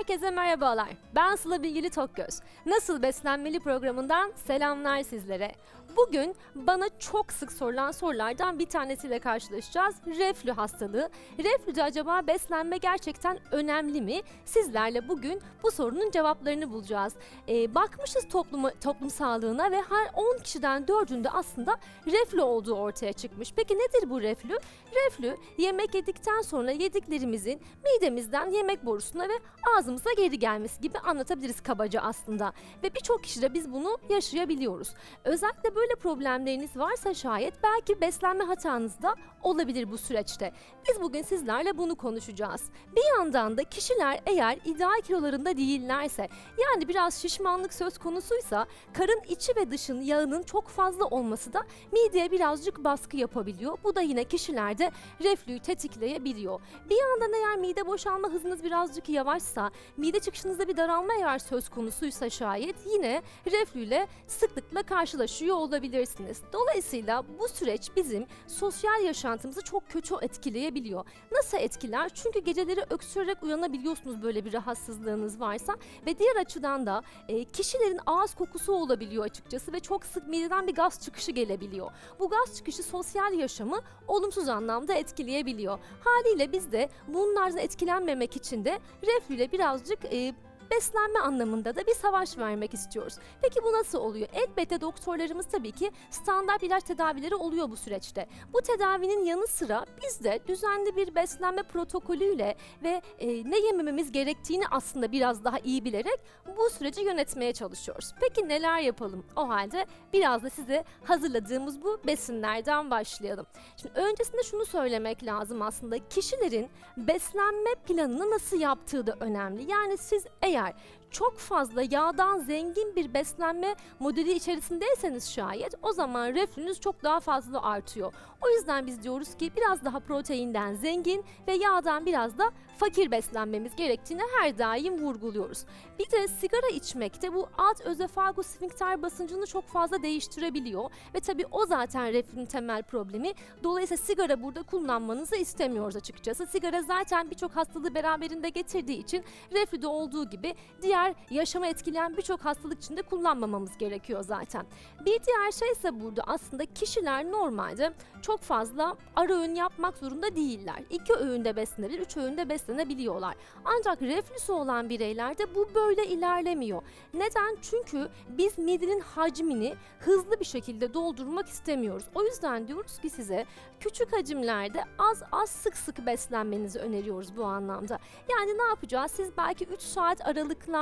Herkese merhabalar. Ben Sıla Bilgili Tokgöz. Nasıl Beslenmeli programından selamlar sizlere. Bugün bana çok sık sorulan sorulardan bir tanesiyle karşılaşacağız. Reflü hastalığı. Reflüde acaba beslenme gerçekten önemli mi? Sizlerle bugün bu sorunun cevaplarını bulacağız. Ee, bakmışız topluma, toplum sağlığına ve her 10 kişiden 4'ünde aslında reflü olduğu ortaya çıkmış. Peki nedir bu reflü? Reflü yemek yedikten sonra yediklerimizin midemizden yemek borusuna ve ağzımıza geri gelmesi gibi anlatabiliriz kabaca aslında. Ve birçok kişide biz bunu yaşayabiliyoruz. Özellikle böyle problemleriniz varsa şayet belki beslenme hatanız da olabilir bu süreçte. Biz bugün sizlerle bunu konuşacağız. Bir yandan da kişiler eğer ideal kilolarında değillerse yani biraz şişmanlık söz konusuysa karın içi ve dışın yağının çok fazla olması da mideye birazcık baskı yapabiliyor. Bu da yine kişilerde reflüyü tetikleyebiliyor. Bir yandan eğer mide boşalma hızınız birazcık yavaşsa, mide çıkışınızda bir daralma eğer söz konusuysa şayet yine reflüyle sıklıkla karşılaşıyor olabilirsiniz. Dolayısıyla bu süreç bizim sosyal yaşantımızı çok kötü etkileyebiliyor. Nasıl etkiler? Çünkü geceleri öksürerek uyanabiliyorsunuz böyle bir rahatsızlığınız varsa ve diğer açıdan da e, kişilerin ağız kokusu olabiliyor açıkçası ve çok sık mideden bir gaz çıkışı gelebiliyor. Bu gaz çıkışı sosyal yaşamı olumsuz anlamda etkileyebiliyor. Haliyle biz de bunlardan etkilenmemek için de reflüyle birazcık e, beslenme anlamında da bir savaş vermek istiyoruz. Peki bu nasıl oluyor? Elbette doktorlarımız tabii ki standart ilaç tedavileri oluyor bu süreçte. Bu tedavinin yanı sıra biz de düzenli bir beslenme protokolüyle ve e, ne yemememiz gerektiğini aslında biraz daha iyi bilerek bu süreci yönetmeye çalışıyoruz. Peki neler yapalım? O halde biraz da size hazırladığımız bu besinlerden başlayalım. Şimdi öncesinde şunu söylemek lazım aslında. Kişilerin beslenme planını nasıl yaptığı da önemli. Yani siz eğer got çok fazla yağdan zengin bir beslenme modeli içerisindeyseniz şayet o zaman reflünüz çok daha fazla artıyor. O yüzden biz diyoruz ki biraz daha proteinden zengin ve yağdan biraz da fakir beslenmemiz gerektiğini her daim vurguluyoruz. Bir de sigara içmek de bu alt özefagus sfinkter basıncını çok fazla değiştirebiliyor ve tabii o zaten reflünün temel problemi. Dolayısıyla sigara burada kullanmanızı istemiyoruz açıkçası. Sigara zaten birçok hastalığı beraberinde getirdiği için reflüde olduğu gibi diğer yaşama etkileyen birçok hastalık için de kullanmamamız gerekiyor zaten. Bir diğer şey ise burada aslında kişiler normalde çok fazla ara öğün yapmak zorunda değiller. İki öğünde beslenebilir, üç öğünde beslenebiliyorlar. Ancak reflüsü olan bireylerde bu böyle ilerlemiyor. Neden? Çünkü biz midenin hacmini hızlı bir şekilde doldurmak istemiyoruz. O yüzden diyoruz ki size küçük hacimlerde az az sık sık beslenmenizi öneriyoruz bu anlamda. Yani ne yapacağız? Siz belki 3 saat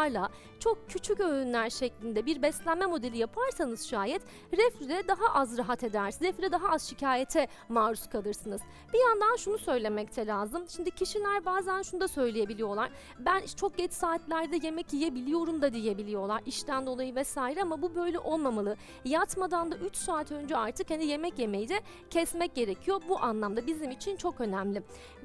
aralıklarla çok küçük öğünler şeklinde bir beslenme modeli yaparsanız şayet reflüde daha az rahat edersiniz. Reflüde daha az şikayete maruz kalırsınız. Bir yandan şunu söylemekte lazım. Şimdi kişiler bazen şunu da söyleyebiliyorlar. Ben çok geç saatlerde yemek yiyebiliyorum da diyebiliyorlar. işten dolayı vesaire ama bu böyle olmamalı. Yatmadan da 3 saat önce artık hani yemek yemeyi de kesmek gerekiyor. Bu anlamda bizim için çok önemli.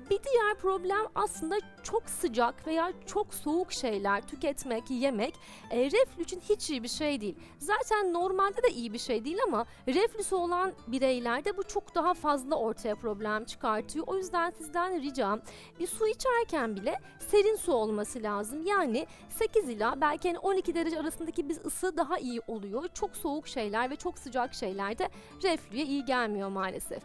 Bir diğer problem aslında çok sıcak veya çok soğuk şeyler tüketmek, yemek e, reflü için hiç iyi bir şey değil. Zaten normalde de iyi bir şey değil ama reflüsü olan bireylerde bu çok daha fazla ortaya problem çıkartıyor. O yüzden sizden ricam bir su içerken bile serin su olması lazım. Yani 8 ila belki hani 12 derece arasındaki bir ısı daha iyi oluyor. Çok soğuk şeyler ve çok sıcak şeyler de reflüye iyi gelmiyor maalesef.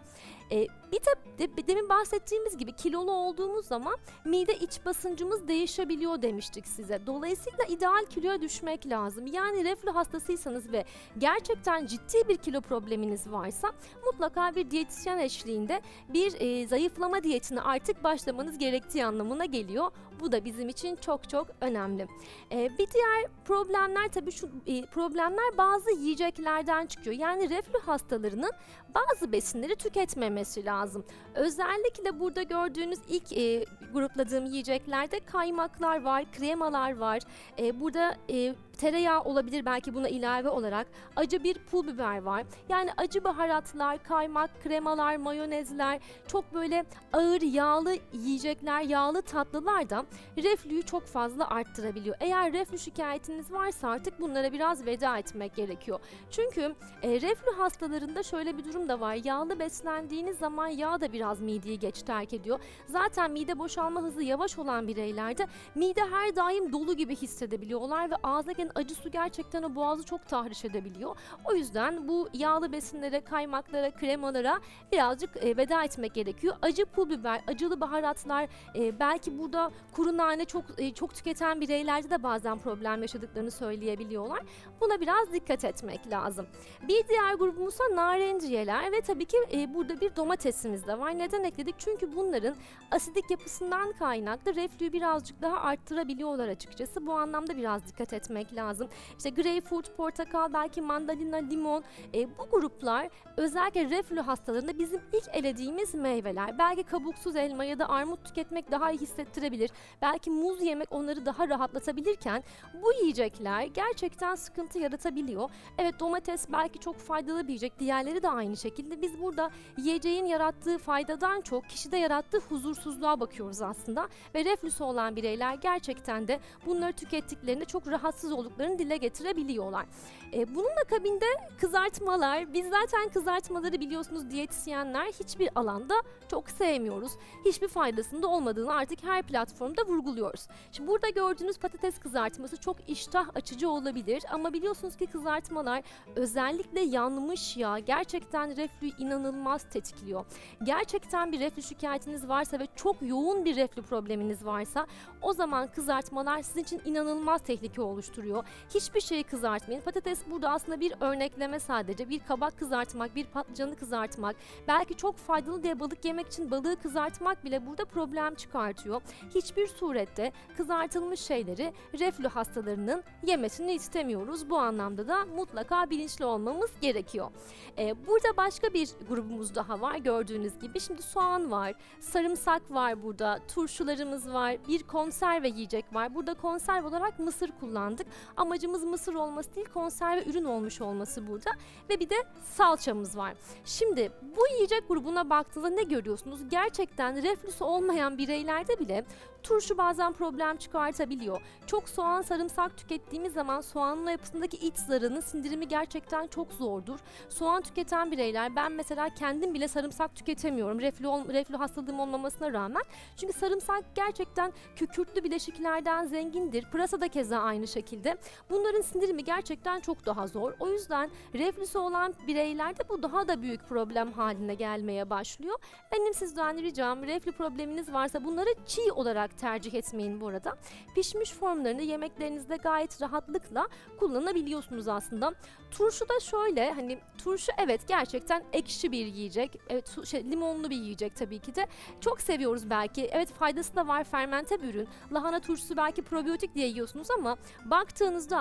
E, bir de, de demin bahsettiğimiz gibi kilolu olduğumuz zaman mide iç basıncımız değişebiliyor demiştik size. Dolayısıyla ideal kiloya düşmek lazım. Yani reflü hastasıysanız ve gerçekten ciddi bir kilo probleminiz varsa mutlaka bir diyetisyen eşliğinde bir e, zayıflama diyetine artık başlamanız gerektiği anlamına geliyor. Bu da bizim için çok çok önemli. E, bir diğer problemler tabii şu e, problemler bazı yiyeceklerden çıkıyor. Yani reflü hastalarının bazı besinleri tüketmemesi lazım. Özellikle burada gördüğünüz ilk e, grupladığım yiyeceklerde kaymaklar var, kremalar var. E, burada e, tereyağı olabilir belki buna ilave olarak. Acı bir pul biber var. Yani acı baharatlar, kaymak, kremalar, mayonezler, çok böyle ağır yağlı yiyecekler, yağlı tatlılar da reflüyü çok fazla arttırabiliyor. Eğer reflü şikayetiniz varsa artık bunlara biraz veda etmek gerekiyor. Çünkü e, reflü hastalarında şöyle bir durum da var. Yağlı beslendiğiniz zaman yağ da biraz mideyi geç terk ediyor. Zaten mide boşalma hızı yavaş olan bireylerde mide her daim dolu gibi hissedebiliyorlar ve ağza gelen acı su gerçekten o boğazı çok tahriş edebiliyor. O yüzden bu yağlı besinlere, kaymaklara, kremalara birazcık e, veda etmek gerekiyor. Acı pul biber, acılı baharatlar, e, belki burada kuru nane çok e, çok tüketen bireylerde de bazen problem yaşadıklarını söyleyebiliyorlar. Buna biraz dikkat etmek lazım. Bir diğer grubumuzsa narenciyeler ve tabii ki e, burada bir domatesimiz de var. Neden ekledik? Çünkü bunların asidik yapısından kaynaklı reflüyü birazcık daha arttırabiliyorlar açıkçası. Bu anlamda biraz dikkat etmek lazım. İşte greyfurt, portakal, belki mandalina, limon e, bu gruplar özellikle reflü hastalarında bizim ilk elediğimiz meyveler. Belki kabuksuz elma ya da armut tüketmek daha iyi hissettirebilir. Belki muz yemek onları daha rahatlatabilirken bu yiyecekler gerçekten sıkıntı yaratabiliyor. Evet domates belki çok faydalı bir yiyecek. Diğerleri de aynı şekilde. Biz burada yiyeceğin yarattığı faydadan çok kişide yarattığı huzursuzluğa bakıyoruz aslında. Ve reflüsü olan bireyler gerçekten de bunları tükettiklerinde çok rahatsız olduklarını dile getirebiliyorlar. E, bunun akabinde kızartmalar. Biz zaten kızartmaları biliyorsunuz diyetisyenler hiçbir alanda çok sevmiyoruz. Hiçbir faydasında olmadığını artık her platformda vurguluyoruz. Şimdi burada gördüğünüz patates kızartması çok iştah açıcı olabilir ama biliyorsunuz ki kızartmalar özellikle yanmış yağ gerçekten reflüyü inanılmaz tetikliyor. Gerçekten bir reflü şikayetiniz varsa ve çok yoğun bir reflü probleminiz varsa o zaman kızartmalar sizin için inanılmaz tehlike oluşturuyor. Hiçbir şeyi kızartmayın. Patates burada aslında bir örnekleme sadece. Bir kabak kızartmak, bir patlıcanı kızartmak, belki çok faydalı diye balık yemek için balığı kızartmak bile burada problem çıkartıyor. Hiçbir surette kızartılmış şeyleri reflü hastalarının yemesini istemiyoruz. Bu anlamda da mutlaka bilinçli olmamız gerekiyor. Ee, burada başka bir grubumuz daha var gördüğünüz gibi. Şimdi soğan var, sarımsak var burada, turşularımız var, bir konserve yiyecek var. Burada konserve olarak mısır kullandık. Amacımız mısır olması değil, konserve ürün olmuş olması burada. Ve bir de salçamız var. Şimdi bu yiyecek grubuna baktığınızda ne görüyorsunuz? Gerçekten reflüsü olmayan bireylerde bile turşu bazen problem çıkartabiliyor. Çok soğan, sarımsak tükettiğimiz zaman soğanın yapısındaki iç zarının sindirimi gerçekten çok zordur. Soğan tüketen bireyler, ben mesela kendim bile sarımsak tüketemiyorum. Reflü, ol- reflü hastalığım olmamasına rağmen. Çünkü sarımsak gerçekten kükürtlü bileşiklerden zengindir. Pırasa da keza aynı şekilde. Bunların sindirimi gerçekten çok daha zor. O yüzden reflüsü olan bireylerde bu daha da büyük problem haline gelmeye başlıyor. Benim sizden ricam reflü probleminiz varsa bunları çiğ olarak tercih etmeyin bu arada. Pişmiş formlarını yemeklerinizde gayet rahatlıkla kullanabiliyorsunuz aslında. Turşu da şöyle hani turşu evet gerçekten ekşi bir yiyecek. Evet şey, limonlu bir yiyecek tabii ki de. Çok seviyoruz belki. Evet faydası da var fermente bir ürün. Lahana turşusu belki probiyotik diye yiyorsunuz ama baktığınızda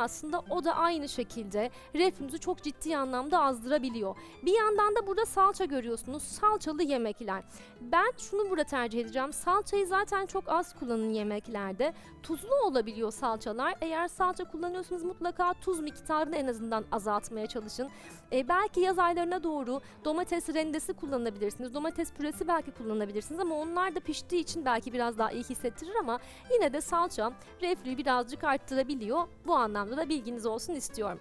aslında o da aynı şekilde reflünüzü çok ciddi anlamda azdırabiliyor. Bir yandan da burada salça görüyorsunuz. Salçalı yemekler. Ben şunu burada tercih edeceğim. Salçayı zaten çok az kullanın yemeklerde. Tuzlu olabiliyor salçalar. Eğer salça kullanıyorsanız mutlaka tuz miktarını en azından azaltmaya çalışın. E, belki yaz aylarına doğru domates rendesi kullanabilirsiniz. Domates püresi belki kullanabilirsiniz ama onlar da piştiği için belki biraz daha iyi hissettirir ama yine de salça reflüyü birazcık arttırabiliyor. Bu anlamda da bilginiz olsun istiyorum.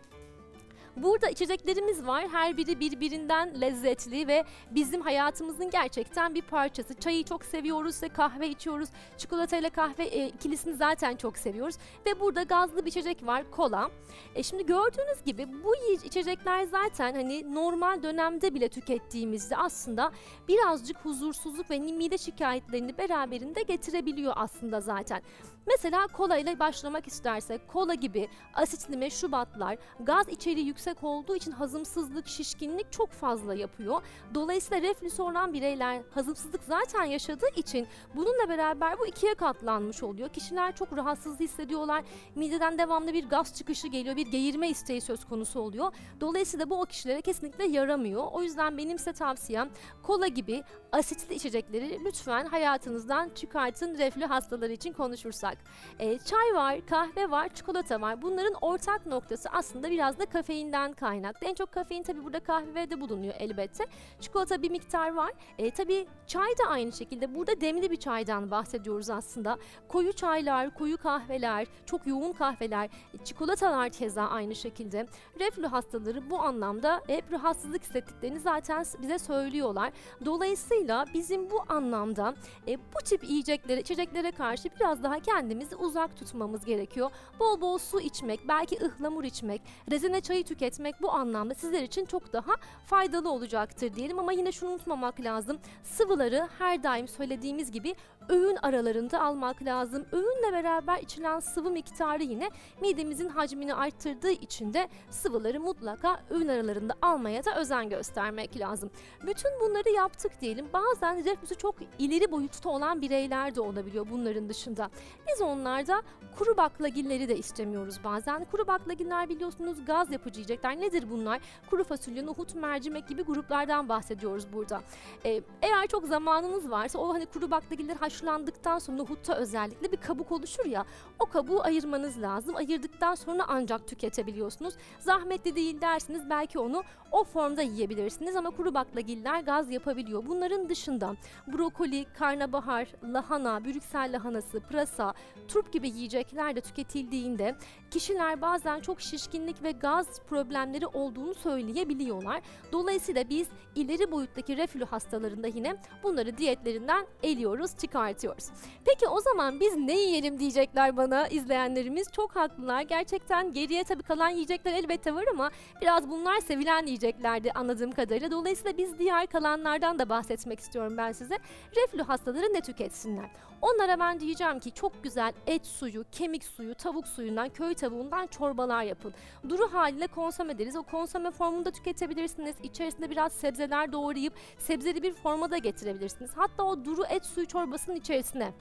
Burada içeceklerimiz var. Her biri birbirinden lezzetli ve bizim hayatımızın gerçekten bir parçası. Çayı çok seviyoruz ve kahve içiyoruz. Çikolatayla kahve e, ikilisini zaten çok seviyoruz. Ve burada gazlı bir içecek var, kola. E şimdi gördüğünüz gibi bu içecekler zaten hani normal dönemde bile tükettiğimizde aslında birazcık huzursuzluk ve mide şikayetlerini beraberinde getirebiliyor aslında zaten. Mesela kola ile başlamak istersek kola gibi asitli meşrubatlar gaz içeriği yüksek yüksek olduğu için hazımsızlık, şişkinlik çok fazla yapıyor. Dolayısıyla reflüsü olan bireyler hazımsızlık zaten yaşadığı için bununla beraber bu ikiye katlanmış oluyor. Kişiler çok rahatsız hissediyorlar. Mideden devamlı bir gaz çıkışı geliyor, bir geğirme isteği söz konusu oluyor. Dolayısıyla bu o kişilere kesinlikle yaramıyor. O yüzden benim size tavsiyem kola gibi asitli içecekleri lütfen hayatınızdan çıkartın reflü hastaları için konuşursak. Ee, çay var, kahve var, çikolata var. Bunların ortak noktası aslında biraz da kafeinden kaynaklı. En çok kafein tabii burada kahvede bulunuyor elbette. Çikolata bir miktar var. E, tabii çay da aynı şekilde. Burada demli bir çaydan bahsediyoruz aslında. Koyu çaylar, koyu kahveler, çok yoğun kahveler, e, çikolatalar keza aynı şekilde. Reflü hastaları bu anlamda hep rahatsızlık hissettiklerini zaten bize söylüyorlar. Dolayısıyla bizim bu anlamda e, bu tip yiyeceklere, içeceklere karşı biraz daha kendimizi uzak tutmamız gerekiyor. Bol bol su içmek, belki ıhlamur içmek, rezene çayı tüketmek bu anlamda sizler için çok daha faydalı olacaktır diyelim. Ama yine şunu unutmamak lazım. Sıvıları her daim söylediğimiz gibi öğün aralarında almak lazım. Öğünle beraber içilen sıvı miktarı yine midemizin hacmini arttırdığı için de sıvıları mutlaka öğün aralarında almaya da özen göstermek lazım. Bütün bunları yaptık diyelim. Bazen reflüsü çok ileri boyutta olan bireyler de olabiliyor bunların dışında. Biz onlarda kuru baklagilleri de istemiyoruz bazen. Kuru baklagiller biliyorsunuz gaz yapıcı yiyecekler. Nedir bunlar? Kuru fasulye, nohut, mercimek gibi gruplardan bahsediyoruz burada. Ee, eğer çok zamanınız varsa o hani kuru baklagiller haşlandıktan sonra nohutta özellikle bir kabuk oluşur ya o kabuğu ayırmanız lazım. Ayırdıktan sonra ancak tüketebiliyorsunuz. Zahmetli değil dersiniz belki onu o formda yiyebilirsiniz ama kuru baklagiller gaz yapabiliyor. Bunların dışında brokoli, karnabahar, lahana, brüksel lahanası, pırasa, turp gibi yiyecekler de tüketildiğinde kişiler bazen çok şişkinlik ve gaz problemleri olduğunu söyleyebiliyorlar. Dolayısıyla biz ileri boyuttaki reflü hastalarında yine bunları diyetlerinden eliyoruz, çıkartıyoruz. Peki o zaman biz ne yiyelim diyecekler bana izleyenlerimiz. Çok haklılar. Gerçekten geriye tabii kalan yiyecekler elbette var ama biraz bunlar sevilen yiyeceklerdi anladığım kadarıyla. Dolayısıyla biz diğer kalanlardan da bahsetmek istiyorum ben size. Reflü hastaları ne tüketsinler? Onlara ben diyeceğim ki çok güzel et suyu, kemik suyu, tavuk suyundan, köy tavuğundan çorbalar yapın. Duru haliyle konsome ederiz. O konsome formunda tüketebilirsiniz. İçerisinde biraz sebzeler doğrayıp sebzeli bir forma getirebilirsiniz. Hatta o duru et suyu çorbasının içerisine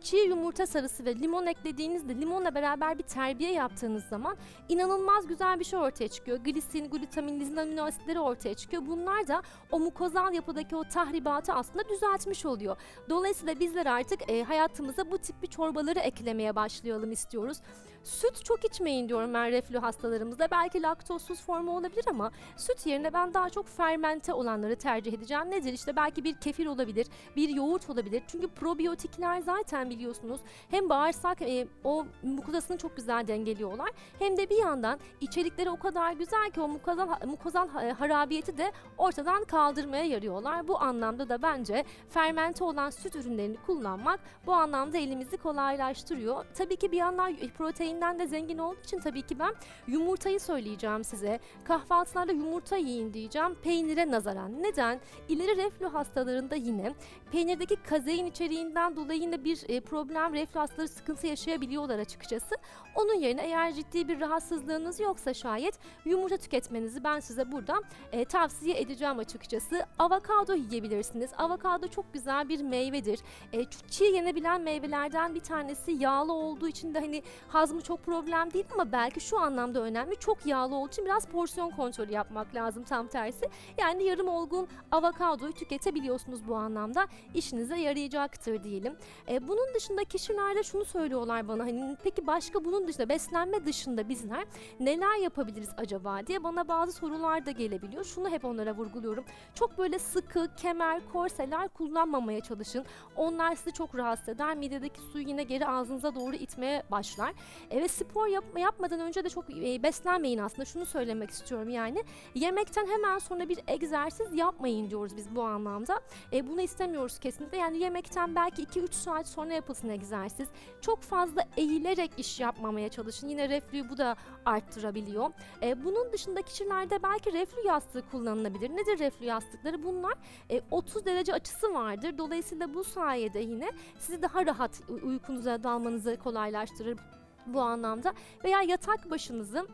çiğ yumurta sarısı ve limon eklediğinizde limonla beraber bir terbiye yaptığınız zaman inanılmaz güzel bir şey ortaya çıkıyor. Glisin, glutamin, lizin amino asitleri ortaya çıkıyor. Bunlar da o mukozal yapıdaki o tahribatı aslında düzeltmiş oluyor. Dolayısıyla bizler artık e, hayatımıza bu tip bir çorbaları eklemeye başlayalım istiyoruz. Süt çok içmeyin diyorum ben reflü hastalarımızda. Belki laktozsuz formu olabilir ama süt yerine ben daha çok fermente olanları tercih edeceğim. Nedir? İşte belki bir kefir olabilir, bir yoğurt olabilir. Çünkü probiyotikler zaten biliyorsunuz hem bağırsak e, o mukozasını çok güzel dengeliyorlar. Hem de bir yandan içerikleri o kadar güzel ki o mukozal, mukozal ha- harabiyeti de ortadan kaldırmaya yarıyorlar. Bu anlamda da bence fermente olan süt ürünlerini kullanmak bu anlamda elimizi kolaylaştırıyor. Tabii ki bir yandan e, proteinden de zengin olduğu için tabii ki ben yumurtayı söyleyeceğim size. Kahvaltılarda yumurta yiyin diyeceğim peynire nazaran. Neden? İleri reflü hastalarında yine peynirdeki kazein içeriğinden dolayı yine bir e, problem reflü hastaları sıkıntı yaşayabiliyorlar açıkçası. Onun yerine eğer ciddi bir rahatsızlığınız yoksa şayet yumurta tüketmenizi ben size burada e, tavsiye edeceğim açıkçası. Avokado yiyebilirsiniz. Avokado çok güzel bir meyvedir. E, çiğ yenebilen meyvelerden bir tanesi yağlı olduğu için de hani hazmı çok problem değil ama belki şu anlamda önemli. Çok yağlı olduğu için biraz porsiyon kontrolü yapmak lazım tam tersi. Yani yarım olgun avokadoyu tüketebiliyorsunuz bu anlamda. işinize yarayacaktır diyelim. E, bunun dışında kişilerde şunu söylüyorlar bana hani peki başka bunun dışında beslenme dışında bizler neler yapabiliriz acaba diye bana bazı sorular da gelebiliyor. Şunu hep onlara vurguluyorum. Çok böyle sıkı kemer, korseler kullanmamaya çalışın. Onlar sizi çok rahatsız eder. Midedeki suyu yine geri ağzınıza doğru itmeye başlar. E, ve spor yapma, yapmadan önce de çok e, beslenmeyin aslında. Şunu söylemek istiyorum yani. Yemekten hemen sonra bir egzersiz yapmayın diyoruz biz bu anlamda. E, bunu istemiyoruz kesinlikle. Yani yemekten belki 2-3 saat sonra yapılsın egzersiz. Çok fazla eğilerek iş yapmamaya çalışın. Yine reflüyü bu da arttırabiliyor. E, bunun dışında kişilerde belki reflü yastığı kullanılabilir. Nedir reflü yastıkları? Bunlar e, 30 derece açısı vardır. Dolayısıyla bu sayede yine sizi daha rahat uy- uykunuza dalmanızı kolaylaştırır bu anlamda. Veya yatak başınızı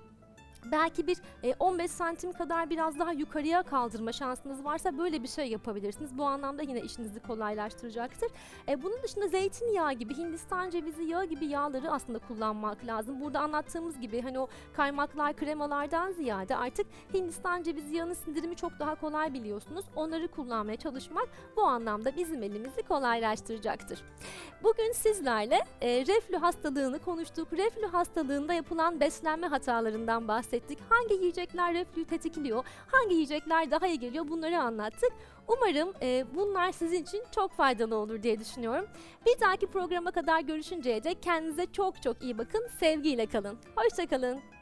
Belki bir e, 15 santim kadar biraz daha yukarıya kaldırma şansınız varsa böyle bir şey yapabilirsiniz. Bu anlamda yine işinizi kolaylaştıracaktır. E, bunun dışında zeytinyağı gibi, Hindistan cevizi yağı gibi yağları aslında kullanmak lazım. Burada anlattığımız gibi hani o kaymaklar, kremalardan ziyade artık Hindistan cevizi yağının sindirimi çok daha kolay biliyorsunuz. Onları kullanmaya çalışmak bu anlamda bizim elimizi kolaylaştıracaktır. Bugün sizlerle e, reflü hastalığını konuştuk. Reflü hastalığında yapılan beslenme hatalarından bahsettik. Hangi yiyecekler reflüyü tetikliyor, hangi yiyecekler daha iyi geliyor bunları anlattık. Umarım e, bunlar sizin için çok faydalı olur diye düşünüyorum. Bir dahaki programa kadar görüşünceye dek kendinize çok çok iyi bakın. Sevgiyle kalın. Hoşçakalın.